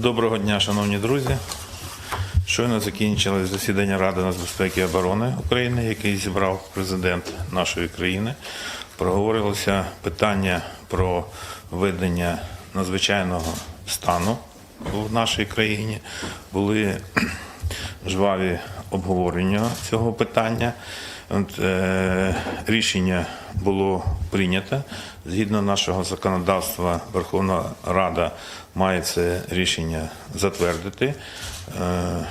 Доброго дня, шановні друзі. Щойно закінчилось засідання Ради нацбезпеки і оборони України, який зібрав президент нашої країни. Проговорилося питання про введення надзвичайного стану в нашій країні. Були жваві обговорення цього питання. От, е, рішення було прийнято. Згідно нашого законодавства, Верховна Рада має це рішення затвердити е,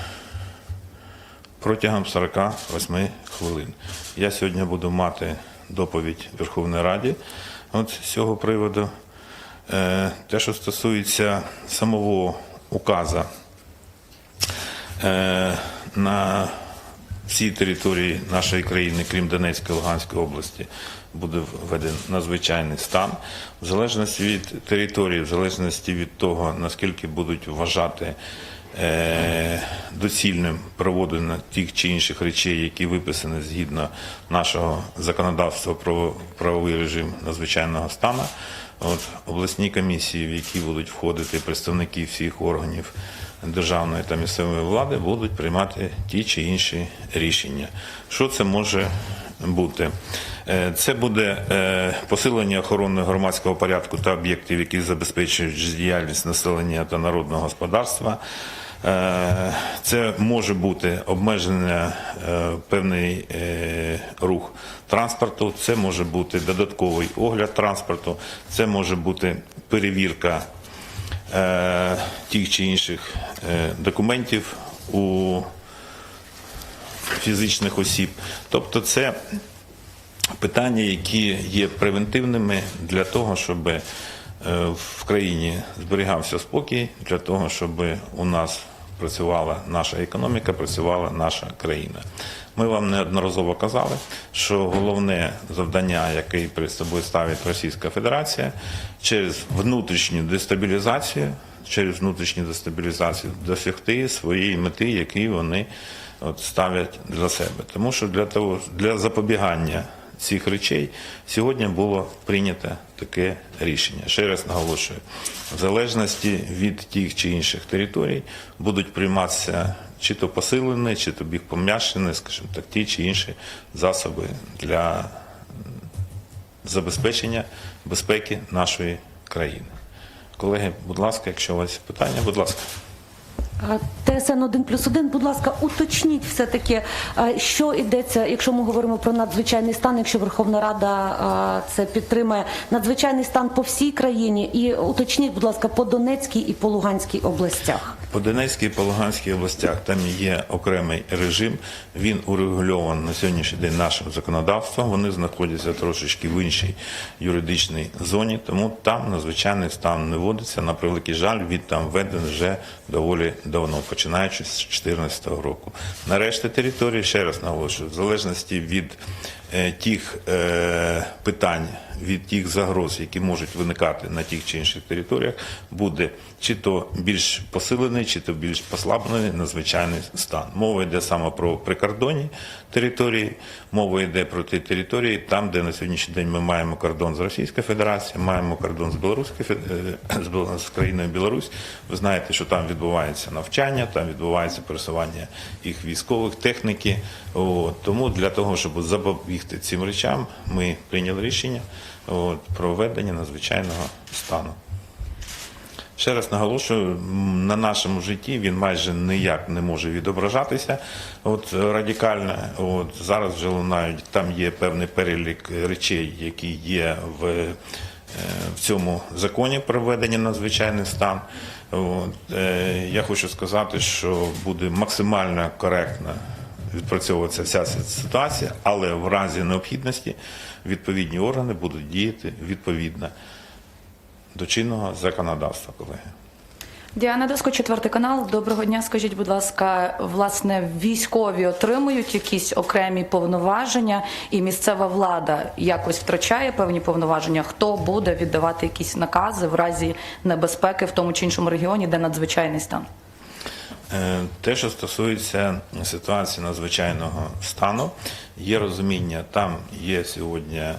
протягом 48 хвилин. Я сьогодні буду мати доповідь Верховної Раді от з цього приводу. Е, те, що стосується самого указа, е, на всій території нашої країни, крім Донецької Луганської області, буде введений надзвичайний стан. В залежності від території, в залежності від того, наскільки будуть вважати е, доцільним проводення тих чи інших речей, які виписані згідно нашого законодавства про правовий режим надзвичайного стану. От обласні комісії, в які будуть входити представники всіх органів державної та місцевої влади, будуть приймати ті чи інші рішення. Що це може бути? Е, Це буде е, посилення охорони громадського порядку та об'єктів, які забезпечують життєдіяльність населення та народного господарства. Е, Це може бути обмеження певний рух транспорту, це може бути додатковий огляд транспорту, це може бути перевірка тих чи інших е, документів у фізичних осіб. Тобто це питання, які є превентивними для того, щоб е, в країні зберігався спокій, для того, щоб у нас працювала наша економіка, працювала наша країна. Ми вам неодноразово казали, що головне завдання, яке перед собою ставить Російська Федерація, через внутрішню дестабілізацію, через внутрішню дестабілізацію досягти своєї мети, які вони от, ставлять для себе. Тому що для того для запобігання цих речей сьогодні було прийнято таке рішення. Ще раз наголошую, в залежності від тих чи інших територій будуть прийматися чи то посилені, чи то біг пом'якшені, скажімо так, ті чи інші засоби для забезпечення безпеки нашої країни. Колеги, будь ласка, якщо у вас питання, будь ласка. ТСН 1 плюс 1, будь ласка, уточніть все-таки, е, що йдеться, якщо ми говоримо про надзвичайний стан, якщо Верховна Рада це підтримує, надзвичайний стан по всій країні і уточніть, будь ласка, по Донецькій і по Луганській областях. По Донецькій і по Луганській областях там є окремий режим. Він урегульований на сьогоднішній день нашим законодавством. Вони знаходяться трошечки в іншій юридичній зоні, тому там надзвичайний стан не вводиться. На превеликий жаль, він там введений вже доволі давно, починаючи з 2014 року. На решті території, ще раз наголошую, в залежності від е, тих е, питань, від тих загроз, які можуть виникати на тих чи інших територіях, буде чи то більш посилений, чи то більш послаблений надзвичайний стан. Мова йде саме про прикордонні території, мова йде про ті території, там, де на сьогоднішній день ми маємо кордон з Російською Федерацією, маємо кордон з Білоруською е, з країною Білорусь. Ви знаєте, що там відбувається навчання, там відбувається пересування їх військових техніки. От, тому для того, щоб запобігти цим речам, ми прийняли рішення от, про введення надзвичайного стану. Ще раз наголошую, на нашому житті він майже ніяк не може відображатися от, радикально. От, зараз вже лунають, там є певний перелік речей, які є в, е, в цьому законі про введення надзвичайний стан. От, е, я хочу сказати, що буде максимально коректно відпрацьовуватися вся ситуація, але в разі необхідності відповідні органи будуть діяти відповідно до чинного законодавства, колеги. Діана Доско, четвертий канал. Доброго дня. Скажіть, будь ласка, власне, військові отримують якісь окремі повноваження, і місцева влада якось втрачає певні повноваження. Хто буде віддавати якісь накази в разі небезпеки в тому чи іншому регіоні, де надзвичайний стан? Е, Те, що стосується ситуації надзвичайного стану, є розуміння, там є сьогодні е,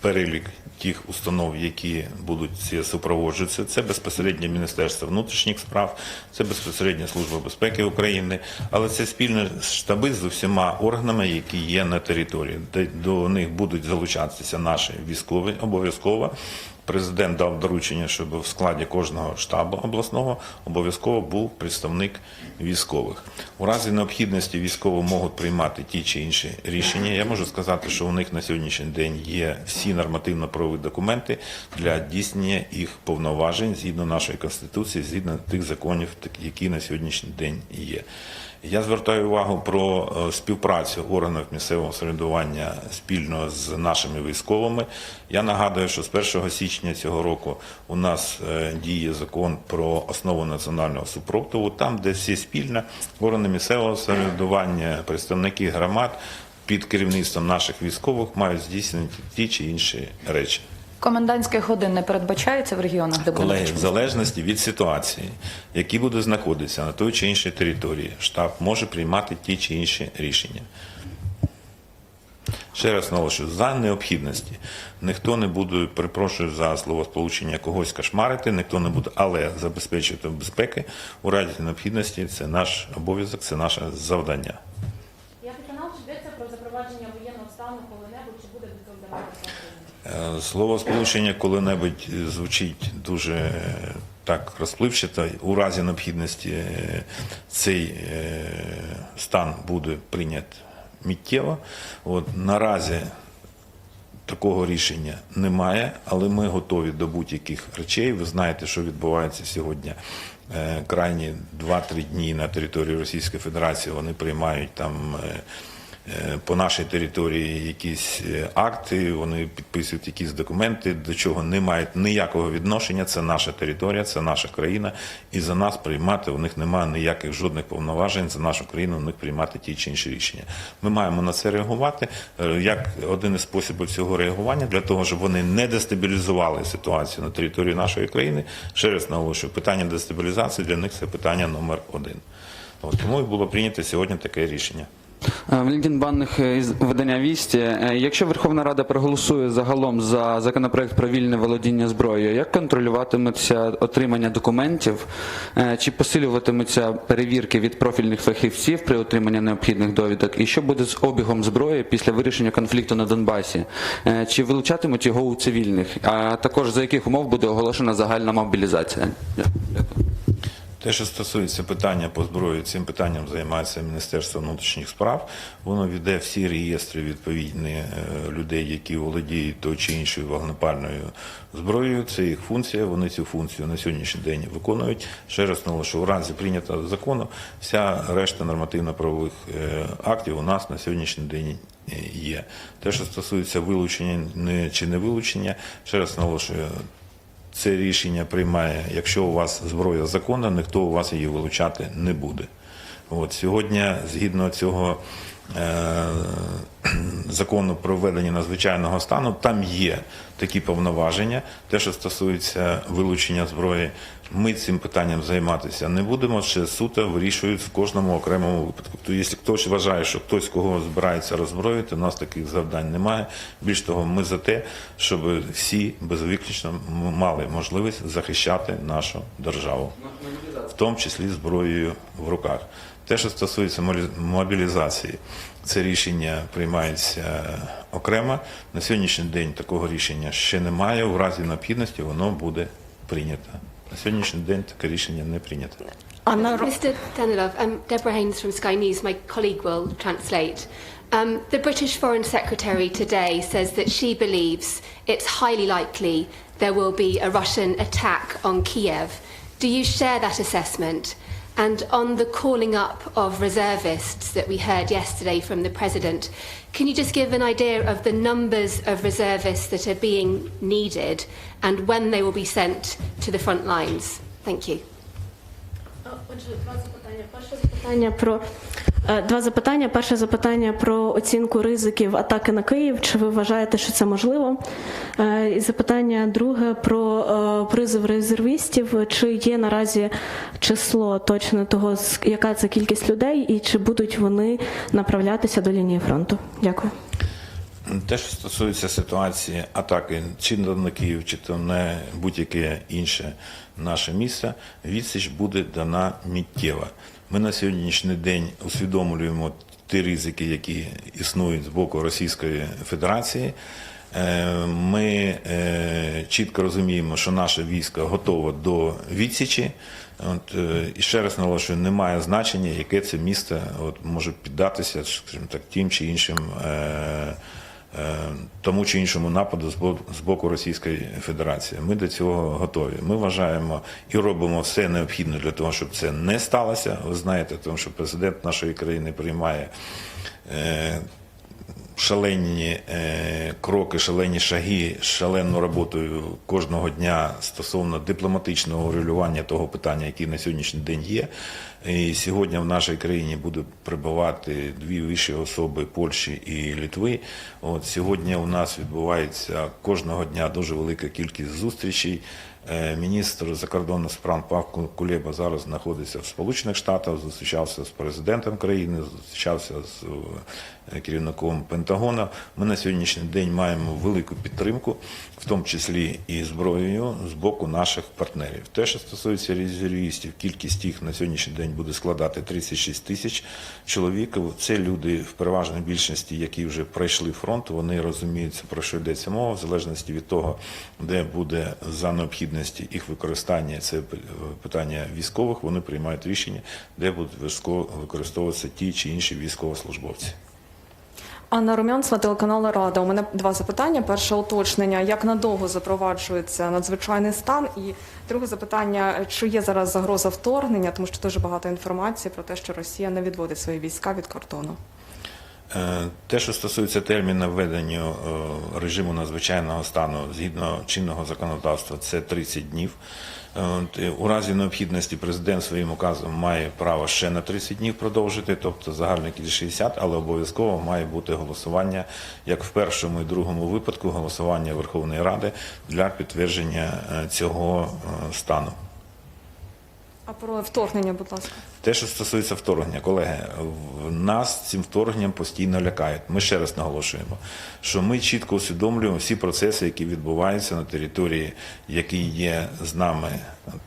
перелік тих установ, які будуть супроводжуватися. Це безпосередньо Міністерство внутрішніх справ, це безпосередньо Служба безпеки України, але це спільні штаби з усіма органами, які є на території, до них будуть залучатися наші військові обов'язково. Президент дав доручення, щоб в складі кожного штабу обласного обов'язково був представник військових. У разі необхідності військові можуть приймати ті чи інші рішення. Я можу сказати, що у них на сьогоднішній день є всі нормативно-правові документи для здійснення їх повноважень згідно нашої конституції, згідно тих законів, які на сьогоднішній день є. Я звертаю увагу про е, співпрацю органів місцевого самоврядування спільно з нашими військовими. Я нагадую, що з 1 січня цього року у нас е, діє закон про основу національного супротиву, там, де всі спільно органи місцевого самоврядування, представники громад під керівництвом наших військових мають здійснити ті чи інші речі. Комендантських годин не передбачається в регіонах, де буде Колеги, в залежності від ситуації, які буде знаходитися на той чи іншій території, штаб може приймати ті чи інші рішення. Ще раз наголошую, за необхідності ніхто не буде, перепрошую за словосполучення, когось кошмарити, ніхто не буде, але забезпечувати безпеки у разі необхідності це наш обов'язок, це наше завдання. П'ятий канал чи йдеться про запровадження воєнного стану коли-небудь, чи буде до цього вдаватися? Е, Слово сполучення коли-небудь звучить дуже е, так розпливчато. У разі необхідності е, цей е, стан буде прийнят миттєво. От, наразі такого рішення немає, але ми готові до будь-яких речей. Ви знаєте, що відбувається сьогодні. Е, Крайні 2-3 дні на території Російської Федерації вони приймають там е, е, по нашій території якісь е, акти, вони підписують якісь документи, до чого не мають ніякого відношення. Це наша територія, це наша країна, і за нас приймати у них немає ніяких жодних повноважень за нашу країну. У них приймати ті чи інші рішення. Ми маємо на це реагувати е, як один із способів цього реагування для того, щоб вони не дестабілізували ситуацію на території нашої країни. Ще раз наголошую, питання дестабілізації для них це питання номер один. От, тому і було прийнято сьогодні таке рішення. Е, Валентин Банних е, із видання Вісті. Е, Якщо Верховна Рада проголосує загалом за законопроект про вільне володіння зброєю, як контролюватиметься отримання документів? Чи посилюватимуться перевірки від профільних фахівців при отриманні необхідних довідок? І що буде з обігом зброї після вирішення конфлікту на Донбасі? Чи вилучатимуть його у цивільних? А також за яких умов буде оголошена загальна мобілізація? Дякую. Те, що стосується питання по зброї, цим питанням займається Міністерство внутрішніх справ. Воно веде всі реєстри відповідні е, людей, які володіють той чи іншою вогнепальною зброєю. Це їх функція. Вони цю функцію на сьогоднішній день виконують. Ще раз наголошую, у разі прийнятого закону вся решта нормативно-правових е, актів у нас на сьогоднішній день е, є. Те, що стосується вилучення чи не вилучення, ще раз наголошую, це рішення приймає, якщо у вас зброя законна, ніхто у вас її вилучати не буде. От сьогодні, згідно цього закону про введення надзвичайного стану, там є такі повноваження. Те, що стосується вилучення зброї, ми цим питанням займатися не будемо. Ще суто вирішують в кожному окремому випадку. Тобто, якщо хтось вважає, що хтось кого збирається роззброїти, у нас таких завдань немає. Більш того, ми за те, щоб всі безвиключно мали можливість захищати нашу державу, в тому числі зброєю в руках. Те, що стосується мобілізації, це рішення приймається окремо. На сьогоднішній день такого рішення ще немає. У разі необхідності воно буде прийнято. На сьогоднішній день таке рішення не прийнято. Mr. Danilov, um, Deborah Haynes from Sky News, my colleague will translate. Um, the British Foreign Secretary today says that she believes it's highly likely there will be a Russian attack on Kiev. Do you share that assessment? And on the calling up of reservists that we heard yesterday from the President, can you just give an idea of the numbers of reservists that are being needed and when they will be sent to the front lines? Thank you. Отже, два запитання. Перше запитання про е, два запитання. Перше запитання про оцінку ризиків атаки на Київ. Чи ви вважаєте, що це можливо? Е, І запитання друге про призив призов резервістів. Чи є наразі число точно того, яка це кількість людей, і чи будуть вони направлятися до лінії фронту? Дякую. Те, що стосується ситуації атаки чи на Київ, чи то на будь-яке інше наше місце, відсіч буде дана миттєва. Ми на сьогоднішній день усвідомлюємо ті ризики, які існують з боку Російської Федерації. Е, Ми е, чітко розуміємо, що наше військо готове до відсічі. От, е, і ще раз наголошую, немає значення, яке це місто от, може піддатися, скажімо так, тим чи іншим. Е, тому чи іншому нападу з бо- з боку Російської Федерації. Ми до цього готові. Ми вважаємо і робимо все необхідне для того, щоб це не сталося. Ви знаєте, тому що президент нашої країни приймає. Шалені е, кроки, шалені шаги, шалену роботу кожного дня стосовно дипломатичного урегулювання того питання, яке на сьогоднішній день є. І сьогодні в нашій країні буде прибувати дві вищі особи Польщі і Литви. От сьогодні у нас відбувається кожного дня дуже велика кількість зустрічей. Е, Міністр закордонних справ Павло Кулеба зараз знаходиться в Сполучених Штатах, зустрічався з президентом країни, зустрічався з е, керівником Пентагону. Ми на сьогоднішній день маємо велику підтримку, в тому числі і зброєю з боку наших партнерів. Те, що стосується резервістів, кількість їх на сьогоднішній день буде складати 36 тисяч чоловік. Це люди в переважній більшості, які вже пройшли фронт. Вони розуміють, про що йдеться мова, в залежності від того, де буде за необхідності їх використання. Це питання військових. Вони приймають рішення, де будуть використовуватися ті чи інші військовослужбовці. Анна Румянцева, телеканал Рада. У мене два запитання. Перше уточнення: як надовго запроваджується надзвичайний стан? І друге запитання: чи є зараз загроза вторгнення, тому що дуже багато інформації про те, що Росія не відводить свої війська від кордону. Е, Те, що стосується терміну введення е, режиму надзвичайного стану згідно чинного законодавства, це 30 днів. Е, У разі необхідності президент своїм указом має право ще на 30 днів продовжити, тобто загальна кількість 60, але обов'язково має бути голосування, як в першому і другому випадку, голосування Верховної Ради для підтвердження цього стану. А про вторгнення, будь ласка. Те, що стосується вторгнення, колеги, нас цим вторгненням постійно лякають. Ми ще раз наголошуємо, що ми чітко усвідомлюємо всі процеси, які відбуваються на території, які є з нами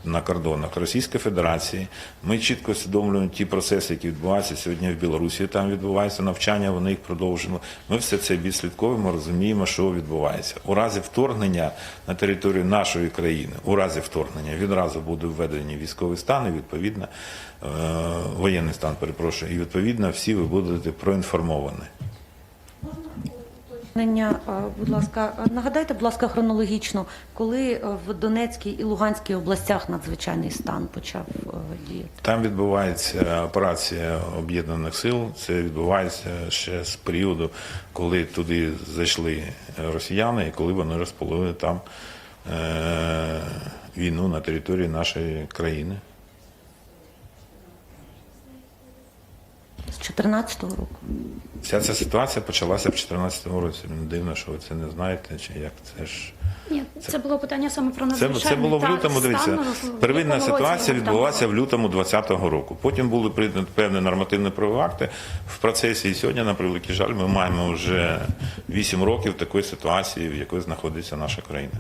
на кордонах Російської Федерації. Ми чітко усвідомлюємо ті процеси, які відбуваються сьогодні в Білорусі. Там відбувається навчання, вони їх продовжуємо. Ми все це відслідковуємо, розуміємо, що відбувається. У разі вторгнення на територію нашої країни, у разі вторгнення відразу буде введені військовий стан і відповідно воєнний стан, перепрошую, і відповідно всі ви будете проінформовані. Е, будь ласка, е, нагадайте, будь ласка, хронологічно, коли е, в Донецькій і Луганській областях надзвичайний стан почав е, діяти? Там відбувається операція об'єднаних сил. Це відбувається ще з періоду, коли туди зайшли росіяни і коли вони розпалили там е- війну на території нашої країни. З 14-го року. Вся ця ситуація почалася в 2014 році. Мені дивно, що ви це не знаєте, чи як це ж. Ні, це було питання саме про Це, надзвичайний це було в лютому. Дивіться, первинна ситуація відбулася в лютому 2020 року. Потім були прийняті певні нормативні правові акти в процесі. І сьогодні, на превеликий жаль, ми маємо вже 8 років такої ситуації, в якій знаходиться наша країна.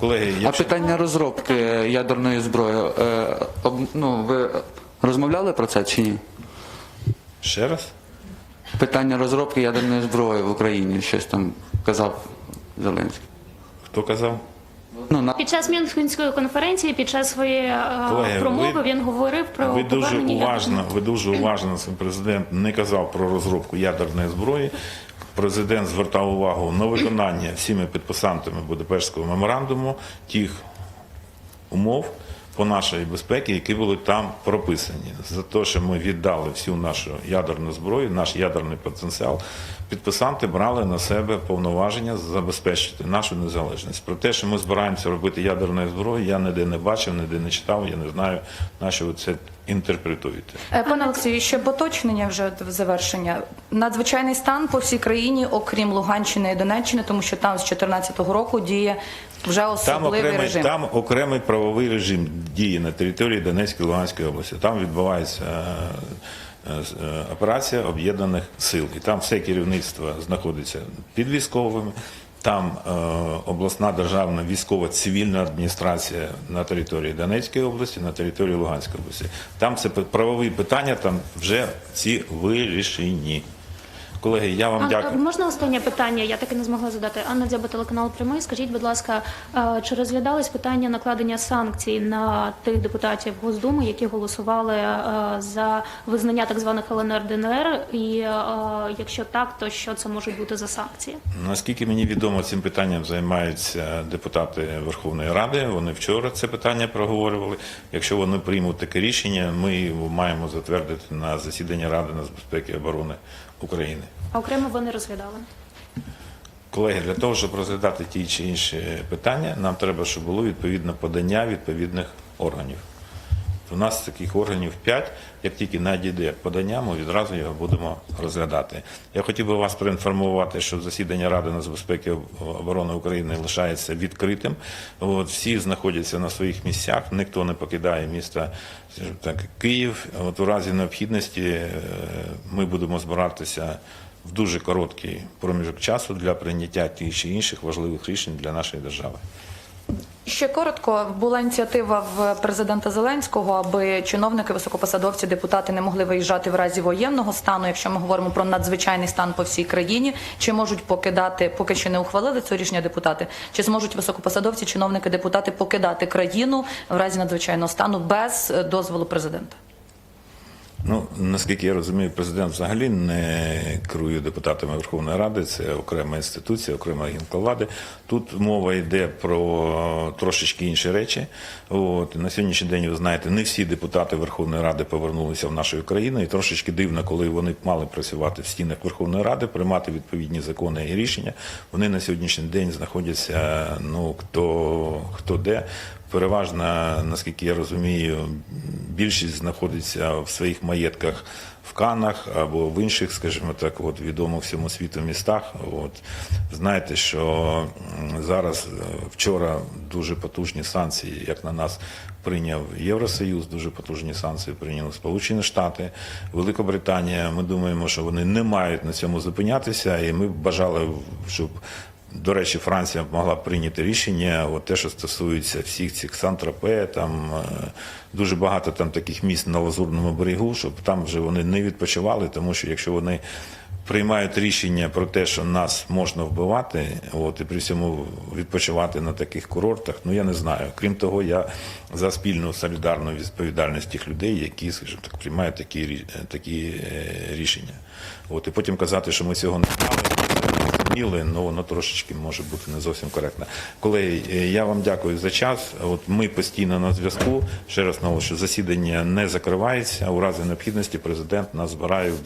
Колеги, А якщо... питання розробки ядерної зброї. е, об- ну, ви розмовляли про це чи ні? Ще раз. Питання розробки ядерної зброї в Україні, щось там казав Зеленський. Хто казав? Ну, на... Під час Мюнхенської конференції, під час своєї е, Колеги, промови, ви- він говорив про Ви дуже повернення уважно, ви дуже уважно, сам президент не казав про розробку ядерної зброї. Президент звертав увагу на виконання всіми підписантами Будапештського меморандуму тих умов по нашій безпеці, які були там прописані. За те, що ми віддали всю нашу ядерну зброю, наш ядерний потенціал, підписанти брали на себе повноваження забезпечити нашу незалежність. Про те, що ми збираємося робити ядерною зброєю, я ніде не бачив, ніде не читав, я не знаю, на що це інтерпретуєте. Е, Пане Олексію, ще поточнення вже в завершення. Надзвичайний стан по всій країні, окрім Луганщини і Донеччини, тому що там з 2014 року діє вже Там особливий окремий, режим. там окремий правовий режим діє на території Донецької і Луганської області. Там відбувається е, е, операція об'єднаних сил. І там все керівництво знаходиться під військовими. Там е, обласна державна військова цивільна адміністрація на території Донецької області, на території Луганської області. Там це правові питання, там вже ці вирішені. Колеги, я вам Ан- дякую. Можна останнє питання? Я таки не змогла задати. Анна Дзяба, телеканал Прямий. Скажіть, будь ласка, е, чи розглядались питання накладення санкцій на тих депутатів Госдуми, які голосували е, за визнання так званих ЛНР ДНР? І е, якщо так, то що це можуть бути за санкції? Наскільки мені відомо, цим питанням займаються депутати Верховної Ради. Вони вчора це питання проговорювали. Якщо вони приймуть таке рішення, ми маємо затвердити на засіданні Ради нацбезпеки і оборони України. А окремо ви не розглядали? Колеги, для того, щоб розглядати ті чи інші питання, нам треба, щоб було відповідне подання відповідних органів. У нас таких органів 5. Як тільки надійде подання, ми відразу його будемо розглядати. Я хотів би вас проінформувати, що засідання Ради нацбезпеки оборони України лишається відкритим. От, всі знаходяться на своїх місцях, ніхто не покидає міста так, Київ. От у разі необхідності е, ми будемо збиратися в дуже короткий проміжок часу для прийняття тих чи інших важливих рішень для нашої держави. Ще коротко була ініціатива в президента Зеленського, аби чиновники, високопосадовці, депутати не могли виїжджати в разі воєнного стану. Якщо ми говоримо про надзвичайний стан по всій країні, чи можуть покидати, поки ще не ухвалили це рішення депутати, чи зможуть високопосадовці, чиновники, депутати покидати країну в разі надзвичайного стану без е, дозволу президента? Ну, наскільки я розумію, президент взагалі не керує депутатами Верховної Ради, це окрема інституція, окрема гілка влади. Тут мова йде про трошечки інші речі. От на сьогоднішній день ви знаєте, не всі депутати Верховної Ради повернулися в нашу країну, і трошечки дивно, коли вони мали працювати в стінах Верховної Ради, приймати відповідні закони і рішення. Вони на сьогоднішній день знаходяться ну хто хто де. Переважно, наскільки я розумію, більшість знаходиться в своїх маєтках в Канах або в інших, скажімо так, от відомих всьому світу містах. От знаєте, що зараз е, вчора дуже потужні санкції, як на нас прийняв Євросоюз, дуже потужні санкції прийняли Сполучені Штати, Великобританія. Ми думаємо, що вони не мають на цьому зупинятися, і ми б бажали, щоб до речі, Франція могла прийняти рішення, от те, що стосується всіх цих Сан-Тропе, там е, дуже багато там таких міст на Лазурному берегу, щоб там вже вони не відпочивали, тому що якщо вони приймають рішення про те, що нас можна вбивати, от і при цьому відпочивати на таких курортах, ну я не знаю. Крім того, я за спільну солідарну відповідальність тих людей, які, скажімо так, приймають такі, такі е, рішення. От і потім казати, що ми цього не знали зрозуміли, але воно трошечки може бути не зовсім коректно. Колеги, е, я вам дякую за час. От ми постійно на зв'язку. Ще раз наголошую, засідання не закривається. У разі необхідності президент нас збирає